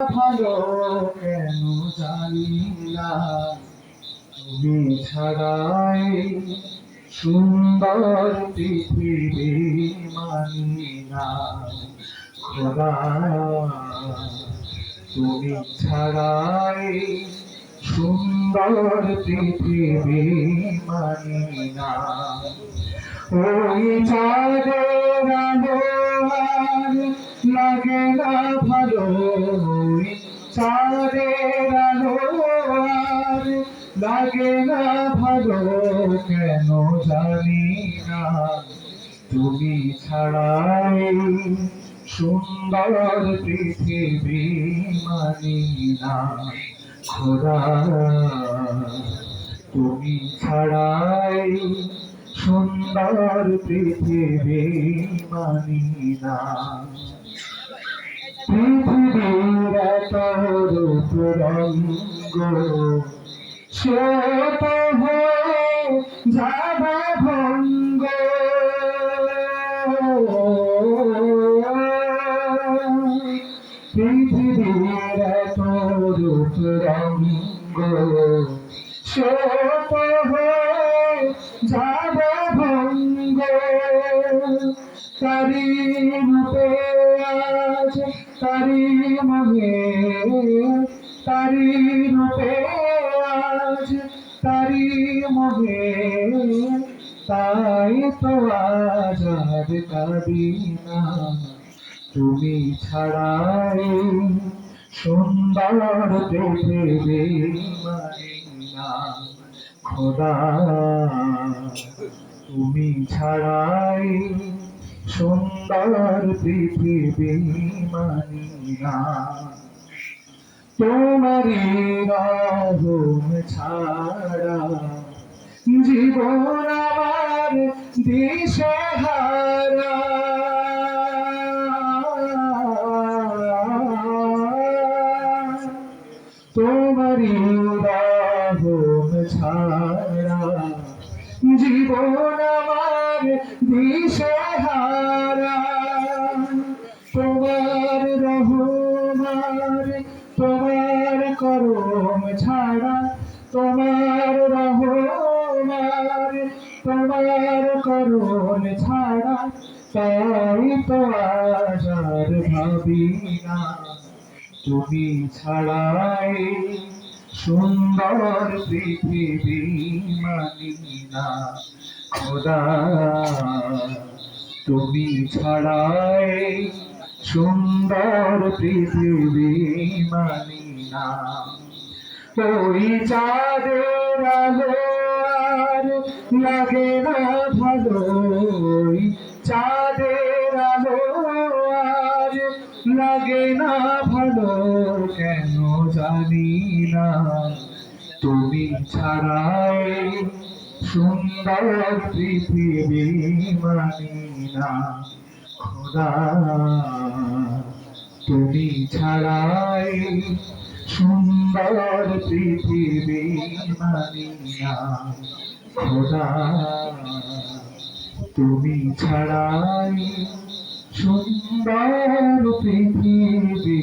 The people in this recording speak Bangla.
ভালো কেন জানি না তুমি ছাড়াই সুন্দর পৃথিবী মানি না খোদা তুমি ছাড়াই সুন্দর পৃথিবী মানি না ওই চাঁদের লাগে না ভালো লাগে না ভালো, কেন জানি না। তুমি ছাড়াই সুন্দর পৃথিবী মানি না। খোদা, তুমি ছাড়াই সুন্দর পৃথিবী মানি না। পৃথিবীর এত রূপ তো হয়ে যাবে ভঙ্গ। পৃথিবীর এত রূপ রঙ্গ। তো হয়ে যাবে ভঙ্গ। তারি রূপে আজ তারি রূপে মহে তাই তো আজ তুমি ছাড়াই সুন্দর পৃথিবী মানি না খোদা, তুমি ছাড়াই সুন্দর পৃথিবী মানি না তোমারই রহম ছাড়া জীবন আমার দিশে হারা। তোমারই রহম ছাড়া জীবন আমার দিশে হারা। তোমার রহমার তোমার করম ছাড়া তোমার রহমার তোমার করম ছাড়া তাই তো আজ ভাবি না। তুমি ছাড়াই সুন্দর পৃথিবী মানি না। খোদা, তুমি ছাড়াই সুন্দর পৃথিবী মানি না। ওই চাঁদের আলো আর লাগে না ভালো ওই চাঁদের আলো আর লাগে না ভালো কেন জানি না। তুমি ছাড়াই সুন্দর পৃথিবী মানি না, খোদা। তুমি ছাড়াই সুন্দর পৃথিবী মানিয়া খোদা তুমি ছাড়াই সুন্দর পৃথিবী